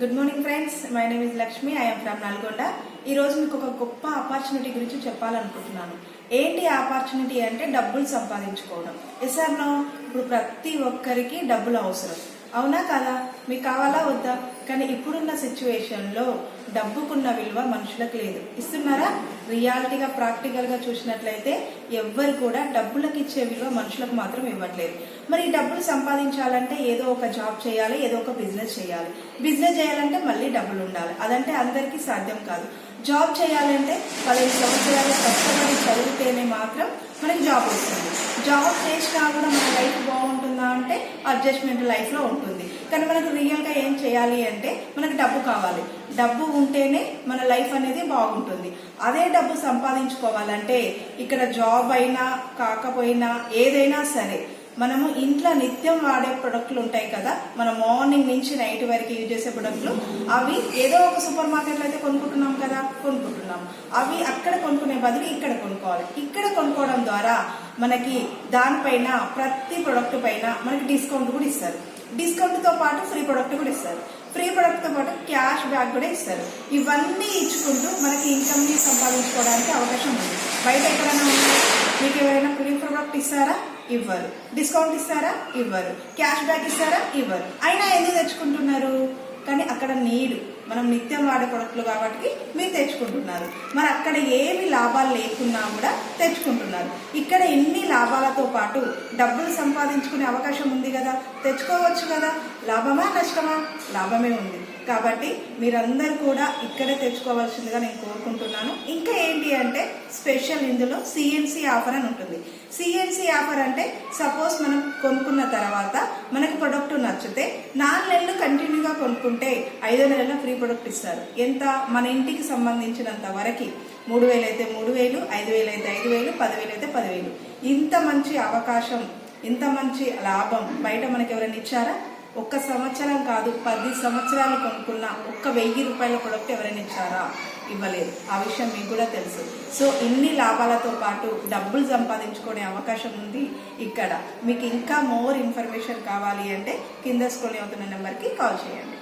Good morning friends my name is Lakshmi I'm from Nalgonda ఈ రోజు మీకు ఒక గొప్ప ఆపర్చునిటీ గురించి చెప్పాలనుకుంటున్నాను. ఏంటి ఆపర్చునిటీ అంటే డబ్బులు సంపాదించుకోవడం. ఎస్ ఆర్ నో ఇప్పుడు ప్రతి ఒక్కరికి డబ్బులు అవసరం. అవునా కదా? మీకు కావాలా వద్దా? కానీ ఇప్పుడున్న సిచ్యువేషన్లో డబ్బుకున్న విలువ మనుషులకు లేదు. ఇస్తున్నారా? రియాలిటీగా ప్రాక్టికల్గా చూసినట్లయితే ఎవ్వరు కూడా డబ్బులకు ఇచ్చే విలువ మనుషులకు మాత్రం ఇవ్వట్లేదు. మరి ఈ డబ్బులు సంపాదించాలంటే ఏదో ఒక జాబ్ చేయాలి ఏదో ఒక బిజినెస్ చేయాలి. బిజినెస్ చేయాలంటే మళ్ళీ డబ్బులు ఉండాలి. అదంటే అందరికీ సాధ్యం కాదు. జాబ్ చేయాలంటే పదిహేను సంవత్సరాలు కష్టపడి చదివితేనే మాత్రం మనకి జాబ్ వస్తుంది. జాబ్ చేసినా కూడా మన లైఫ్ బాగుంటుందా అంటే అడ్జస్ట్మెంట్ లైఫ్లో ఉంటుంది. కానీ మనకు రియల్గా ఏం చేయాలి అంటే మనకు డబ్బు కావాలి. డబ్బు ఉంటేనే మన లైఫ్ అనేది బాగుంటుంది. అదే డబ్బు సంపాదించుకోవాలంటే ఇక్కడ జాబ్ అయినా కాకపోయినా ఏదైనా సరే మనము ఇంట్లో నిత్యం వాడే ప్రొడక్ట్లు ఉంటాయి కదా మనం మార్నింగ్ నుంచి నైట్ వరకు యూజ్ చేసే ప్రొడక్ట్లు అవి ఏదో ఒక సూపర్ మార్కెట్లో అయితే కొనుక్కుంటున్నాం కదా కొనుక్కుంటున్నాం. అవి అక్కడ కొనుక్కునే బదులు ఇక్కడ కొనుక్కోవాలి. ఇక్కడ కొనుక్కోవడం ద్వారా మనకి దానిపైన ప్రతి ప్రొడక్ట్ పైన మనకి డిస్కౌంట్ కూడా ఇస్తారు. డిస్కౌంట్తో పాటు ఫ్రీ ప్రొడక్ట్ కూడా ఇస్తారు. ఫ్రీ ప్రొడక్ట్తో పాటు క్యాష్ బ్యాక్ కూడా ఇస్తారు. ఇవన్నీ ఇచ్చుకుంటూ మనకి ఇన్కమ్ని సంపాదించుకోవడానికి అవకాశం ఉంది. బయట ఎక్కడైనా ఉంటే మీకు ఎవరైనా ఫ్రీ ప్రొడక్ట్ ఇస్తారా? ఇవ్వరు. డిస్కౌంట్ ఇస్తారా? ఇవ్వరు. క్యాష్ బ్యాక్ ఇస్తారా? ఇవ్వరు. అయినా ఎందుకు తెచ్చుకుంటున్నారు? కానీ అక్కడ నీడు. మనం నిత్యం వాడే ప్రొడక్ట్లు కాబట్టి మీరు తెచ్చుకుంటున్నారు. మరి అక్కడ ఏమి లాభాలు లేకున్నా కూడా తెచ్చుకుంటున్నారు. ఇక్కడ ఎన్ని లాభాలతో పాటు డబ్బులు సంపాదించుకునే అవకాశం ఉంది కదా? తెచ్చుకోవచ్చు కదా? లాభమా నష్టమా? లాభమే ఉంది. కాబట్టి మీరందరూ కూడా ఇక్కడే తెచ్చుకోవాల్సిందిగా నేను కోరుకుంటున్నాను. ఇంకా ఏంటి అంటే స్పెషల్ ఇందులో సిఎన్సి ఆఫర్ అని ఉంటుంది. సిఎన్సి ఆఫర్ అంటే సపోజ్ మనం కొనుక్కున్న తర్వాత మనకు ప్రొడక్ట్ నచ్చితే నాలుగు నెలలు కంటిన్యూగా కొనుక్కుంటే ఐదో నెలల ఫ్రీ ప్రొడక్ట్ ఇస్తారు. ఎంత? మన ఇంటికి సంబంధించినంత వరకు మూడు వేలు అయితే మూడు వేలు ఐదు వేలు అయితే ఐదు వేలు పదివేలు అయితే పదివేలు. ఇంత మంచి అవకాశం ఇంత మంచి లాభం బయట మనకి ఎవరైనా ఇచ్చారా? ఒక్క సంవత్సరం కాదు పది సంవత్సరాలు కొనుక్కున్న ఒక్క వెయ్యి రూపాయల ప్రొడక్ట్ ఎవరైనా ఇచ్చారా? ఇవ్వలేదు. ఆ విషయం మీకు కూడా తెలుసు. సో ఇన్ని లాభాలతో పాటు డబ్బులు సంపాదించుకునే అవకాశం ఉంది ఇక్కడ. మీకు ఇంకా మోర్ ఇన్ఫర్మేషన్ కావాలి అంటే కింద స్క్రోల్ అవుతున్న నెంబర్కి కాల్ చేయండి.